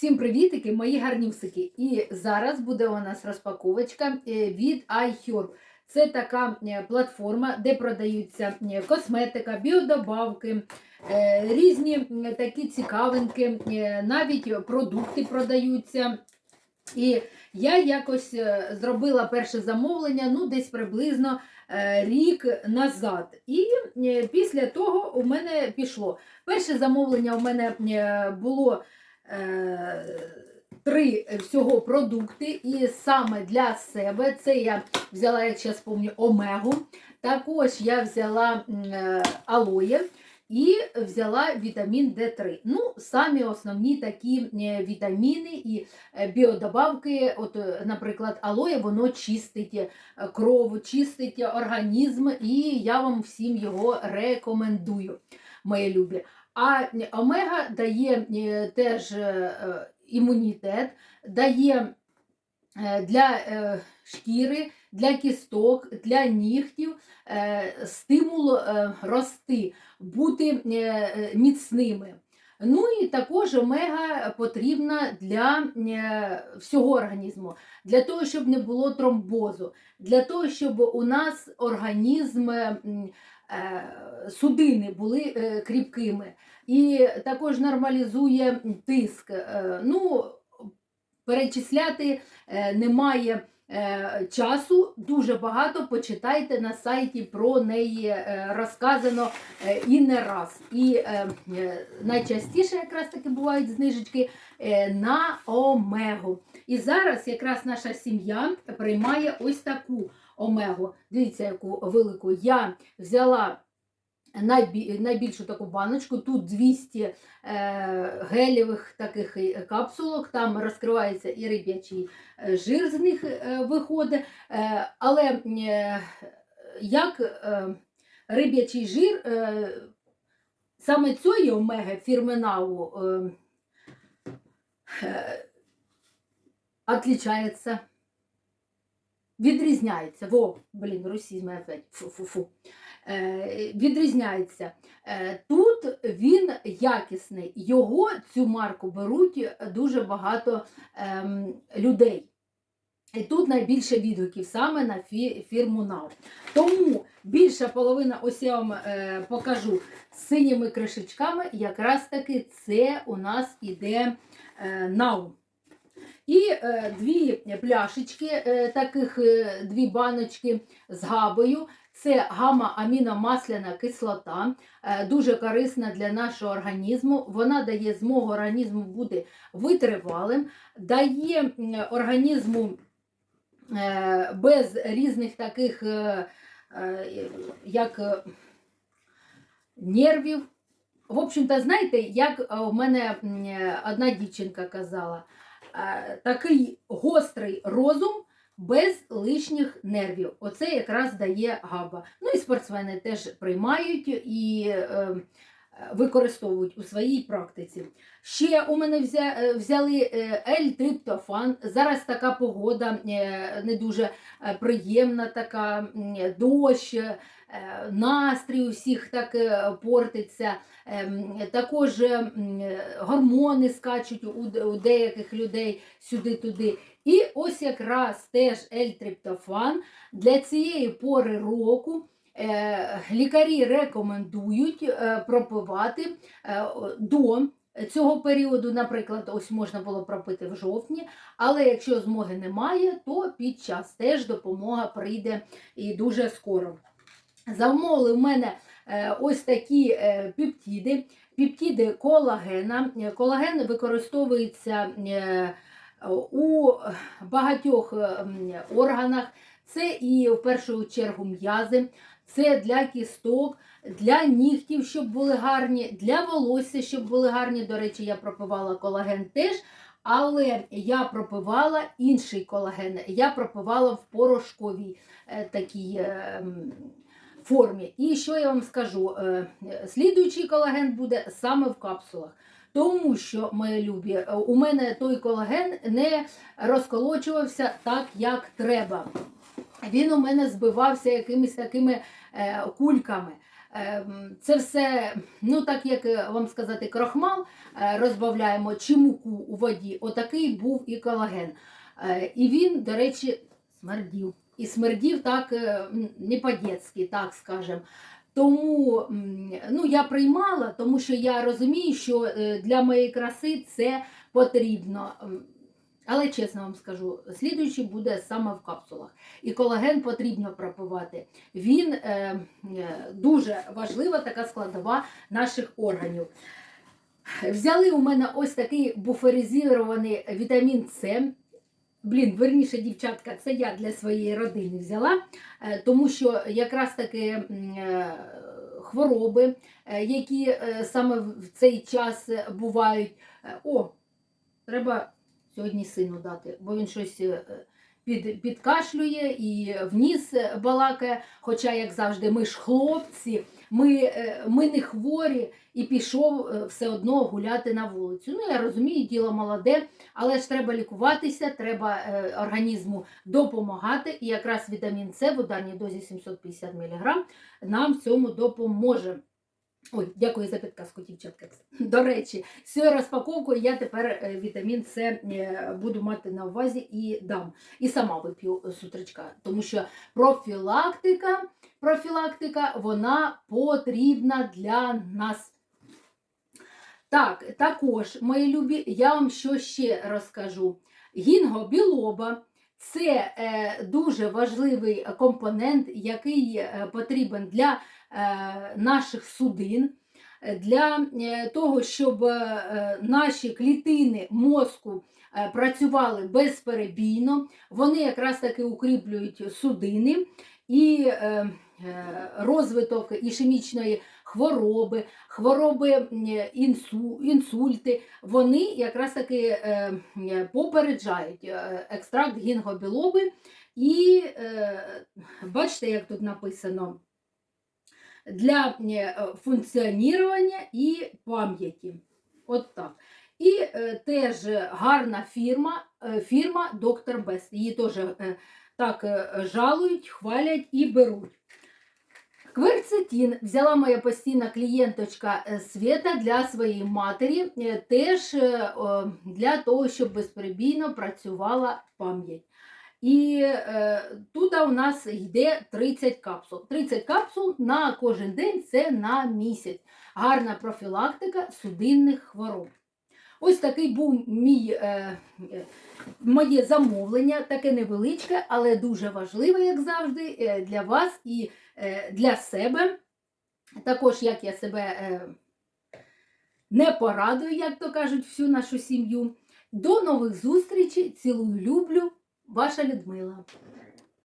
Всім привітики, мої гарнюсики. І зараз буде у нас розпаковочка е, від iHerb. Це така е, платформа, де продаються е, косметика, біодобавки, різні такі цікавинки, навіть продукти продаються. І я якось зробила перше замовлення, ну десь приблизно рік назад. І після того у мене пішло. Перше замовлення у мене було три всього продукти, і саме для себе це я взяла, як зараз пам'ятаю, омегу. Також я взяла е, алоє. І взяла вітамін Д3. Ну, самі основні такі е, вітаміни і е, біодобавки, от, е, наприклад, алоє, воно чистить е, кров, чистить організм, і я вам всім його рекомендую, мої любі. А омега дає е, теж е, е, імунітет, дає для шкіри, для кісток, для нігтів стимул рости, бути міцними. Ну і також омега потрібна для всього організму, для того, щоб не було тромбозу, для того, щоб у нас організм судини були е, кріпкими. І також нормалізує тиск. Е, Ну, перечисляти е, немає е, часу, дуже багато почитайте на сайті про неї е, розказано е, і не раз. І е, е, найчастіше якраз таки бувають знижечки е, на омегу. І зараз якраз наша сім'я приймає ось таку омегу. Дивіться, яку велику. Я взяла найбільшу таку баночку, тут 200 е, гелєвих таких е, капсулок, там розкривається і риб'ячий е, жир з них виходить. Але як риб'ячий жир, саме цієї омеги фірменау отличається. Відрізняється. Во, блін, опять. Фу-фу-фу. Е, відрізняється. Е, Тут він якісний. Його цю марку беруть дуже багато ем, людей. І тут найбільше відгуків саме на фі- фірму НАУ. Тому більша половина, ось я вам е, покажу з синіми кришечками, якраз таки це у нас іде е, НАУ. І е, дві пляшечки, е, таких е, дві баночки з габою. Це гамма-аміномасляна кислота, дуже корисна для нашого організму. Вона дає змогу організму бути витривалим, дає організму без різних таких, як нервів. В общем-то, знаєте, як у мене одна дівчинка казала, такий гострий розум без лишніх нервів. Оце якраз дає габа. Ну і спортсмени теж приймають і е, використовують у своїй практиці. Ще у мене е, взяли е, L-триптофан. Зараз така погода е, не дуже приємна, така дощ, настрій у всіх так портиться. Ем, Також гормони скачуть у, деяких людей сюди-туди. І ось якраз теж L-триптофан для цієї пори року лікарі рекомендують е, пропивати е, до цього періоду, наприклад, ось можна було пропити в жовтні, але якщо змоги немає, то під час теж допомога прийде і дуже скоро. Замовили в мене е, ось такі е, пептиди, пептиди колагена. Е, Колаген використовується е, у багатьох е, органах. Це і в першу чергу м'язи, це для кісток, для нігтів, щоб були гарні, для волосся, щоб були гарні. До речі, я пропивала колаген теж. Але я пропивала інший колаген. Я пропивала в порошковій е, такій е, формі. І що я вам скажу? Е, Слідуючий колаген буде саме в капсулах. Тому що, мої любі, е, у мене той колаген не розколочувався так, як треба. Він у мене збивався якимись такими кульками. ем, це все, ну так як е, вам сказати, крохмал е, розбавляємо чи муку у воді, отакий був і колаген. Е, І він, до речі, смердів. І смердів так е, не по-дєцьки, так скажемо. Тому ну, я приймала, тому що я розумію, що е, для моєї краси це потрібно. Але чесно вам скажу, слідуючий буде саме в капсулах. І колаген потрібно пропивати. Він е, е, дуже важлива така складова наших органів. Взяли у мене ось такий буферизований вітамін С. Блін, верніше, дівчатка, це я для своєї родини взяла, е, тому що якраз таки е, хвороби, які саме в цей час бувають. О, треба сьогодні сину дати, бо він щось е, під, підкашлює і вніс балакає. Хоча, як завжди, ми ж хлопці, ми, е, ми не хворі і пішов е, все одно гуляти на вулицю. Ну, я розумію, діло молоде, але ж треба лікуватися, треба е, організму допомагати. І якраз вітамін С в ударній дозі 750 мг нам в цьому допоможе. Ой, дякую за підказку, дівчатка. До речі, з цією розпаковкою я тепер е, вітамін С е, буду мати на увазі і дам. І сама вип'ю з утречка, тому що профілактика, профілактика вона потрібна для нас. Так, також, мої любі, я вам що ще розкажу. Гінгобілоба це е, дуже важливий компонент, який е, потрібен для е, наших судин, для того, щоб наші клітини мозку працювали безперебійно. Вони якраз таки укріплюють судини і розвиток ішемічної хвороби, хвороби інсу, інсульти, вони якраз таки е, попереджають е, екстракт гінгобілоби. І е, бачите, як тут написано для функціонування і пам'яті. От так. І е, теж гарна фірма, е, фірма Доктор Бест. Її теж е, так е, жалують, хвалять і беруть. Кверцетин взяла моя постійна клієнточка е, Света для своєї матері, е, теж е, для того, щоб безперебійно працювала пам'ять. І е, тут у нас йде 30 капсул. 30 капсул на кожен день це на місяць. Гарна профілактика судинних хвороб. Ось такий був мій, е, моє замовлення, таке невеличке, але дуже важливе, як завжди, е, для вас і е, для себе. Також як я себе е, не порадую, як то кажуть, всю нашу сім'ю. До нових зустрічей. Цілую, люблю. Ваша Людмила.